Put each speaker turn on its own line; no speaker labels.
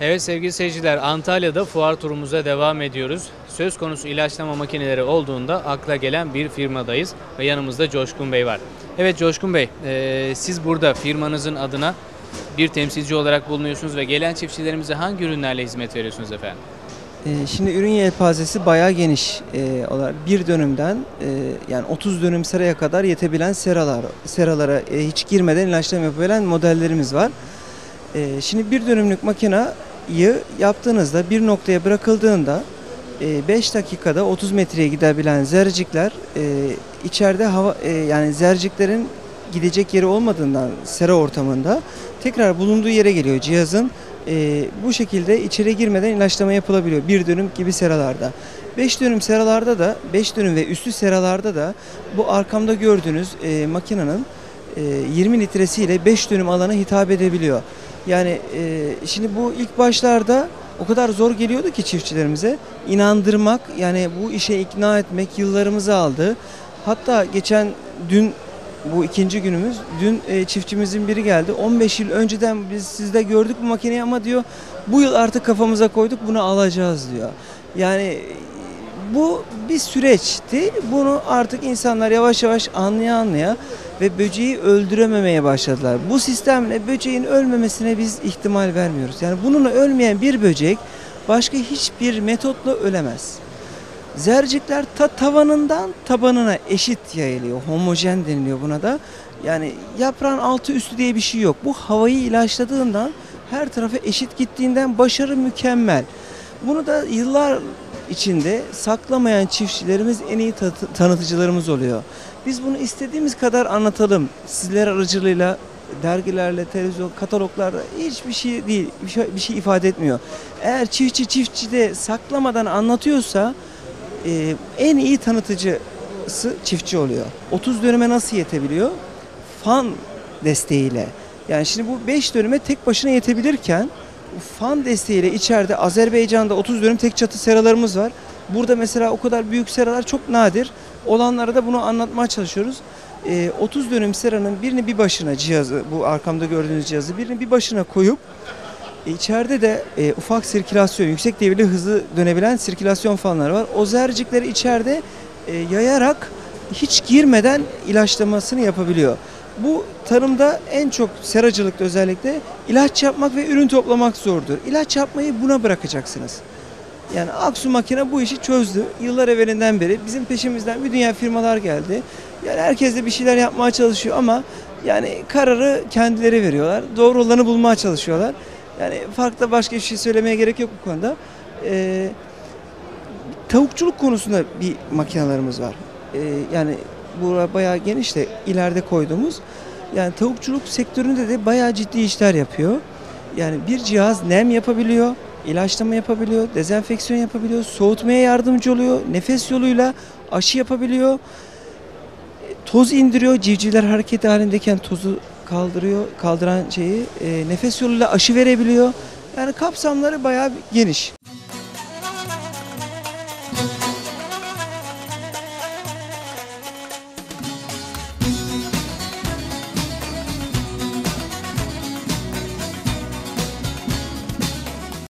Evet sevgili seyirciler Antalya'da fuar turumuza devam ediyoruz. Söz konusu ilaçlama makineleri olduğunda akla gelen bir firmadayız ve yanımızda Coşkun Bey var. Evet Coşkun Bey eee, siz burada firmanızın adına bir temsilci olarak bulunuyorsunuz ve gelen çiftçilerimize hangi ürünlerle hizmet veriyorsunuz efendim?
Ee, Şimdi ürün yelpazesi bayağı geniş olarak bir dönümden e, yani 30 dönüm seraya kadar yetebilen seralar seralara e, hiç girmeden ilaçlama yapabilen modellerimiz var. Şimdi bir dönümlük makinayı yaptığınızda bir noktaya bırakıldığında 5 dakikada 30 metreye gidebilen zercikler e, içeride hava e, yani zerciklerin gidecek yeri olmadığından sera ortamında tekrar bulunduğu yere geliyor cihazın e, bu şekilde içeri girmeden ilaçlama yapılabiliyor. Bir dönüm gibi seralarda. 5 dönüm seralarda da 5 dönüm ve üstü seralarda da bu arkamda gördüğünüz e, makinenin e, 20 litresiyle 5 dönüm alana hitap edebiliyor. Yani e, şimdi bu ilk başlarda o kadar zor geliyordu ki çiftçilerimize inandırmak yani bu işe ikna etmek yıllarımızı aldı. Hatta geçen dün bu ikinci günümüz. Dün e, çiftçimizin biri geldi. 15 yıl önceden biz sizde gördük bu makineyi ama diyor bu yıl artık kafamıza koyduk bunu alacağız diyor. Yani bu bir süreçti. Bunu artık insanlar yavaş yavaş anlaya anlaya ve böceği öldürememeye başladılar. Bu sistemle böceğin ölmemesine biz ihtimal vermiyoruz. Yani bununla ölmeyen bir böcek başka hiçbir metotla ölemez. Zercikler ta tavanından tabanına eşit yayılıyor. Homojen deniliyor buna da. Yani yaprağın altı üstü diye bir şey yok. Bu havayı ilaçladığından her tarafa eşit gittiğinden başarı mükemmel. Bunu da yıllar içinde saklamayan çiftçilerimiz en iyi ta- tanıtıcılarımız oluyor. Biz bunu istediğimiz kadar anlatalım. Sizler aracılığıyla dergilerle, televizyon, kataloglarda hiçbir şey değil, bir şey, şey ifade etmiyor. Eğer çiftçi çiftçide saklamadan anlatıyorsa e, en iyi tanıtıcısı çiftçi oluyor. 30 dönüme nasıl yetebiliyor? Fan desteğiyle. Yani şimdi bu 5 dönüme tek başına yetebilirken fan desteğiyle içeride Azerbaycan'da 30 dönüm tek çatı seralarımız var. Burada mesela o kadar büyük seralar çok nadir. Olanlara da bunu anlatmaya çalışıyoruz. E, 30 dönüm seranın birini bir başına cihazı, bu arkamda gördüğünüz cihazı birini bir başına koyup e, İçeride de e, ufak sirkülasyon, yüksek devirli hızlı dönebilen sirkülasyon fanları var. O zercikleri içeride e, yayarak hiç girmeden ilaçlamasını yapabiliyor. Bu tarımda en çok seracılıkta özellikle ilaç yapmak ve ürün toplamak zordur. İlaç yapmayı buna bırakacaksınız. Yani Aksu makine bu işi çözdü. Yıllar evvelinden beri bizim peşimizden bir dünya firmalar geldi. Yani herkes de bir şeyler yapmaya çalışıyor ama yani kararı kendileri veriyorlar. Doğru olanı bulmaya çalışıyorlar. Yani farklı başka bir şey söylemeye gerek yok bu konuda. Ee, tavukçuluk konusunda bir makinalarımız var. Ee, yani bu bayağı geniş de ileride koyduğumuz. Yani tavukçuluk sektöründe de bayağı ciddi işler yapıyor. Yani bir cihaz nem yapabiliyor, ilaçlama yapabiliyor, dezenfeksiyon yapabiliyor, soğutmaya yardımcı oluyor, nefes yoluyla aşı yapabiliyor, toz indiriyor, civcivler hareket halindeyken tozu kaldırıyor, kaldıran şeyi e, nefes yoluyla aşı verebiliyor. Yani kapsamları bayağı geniş.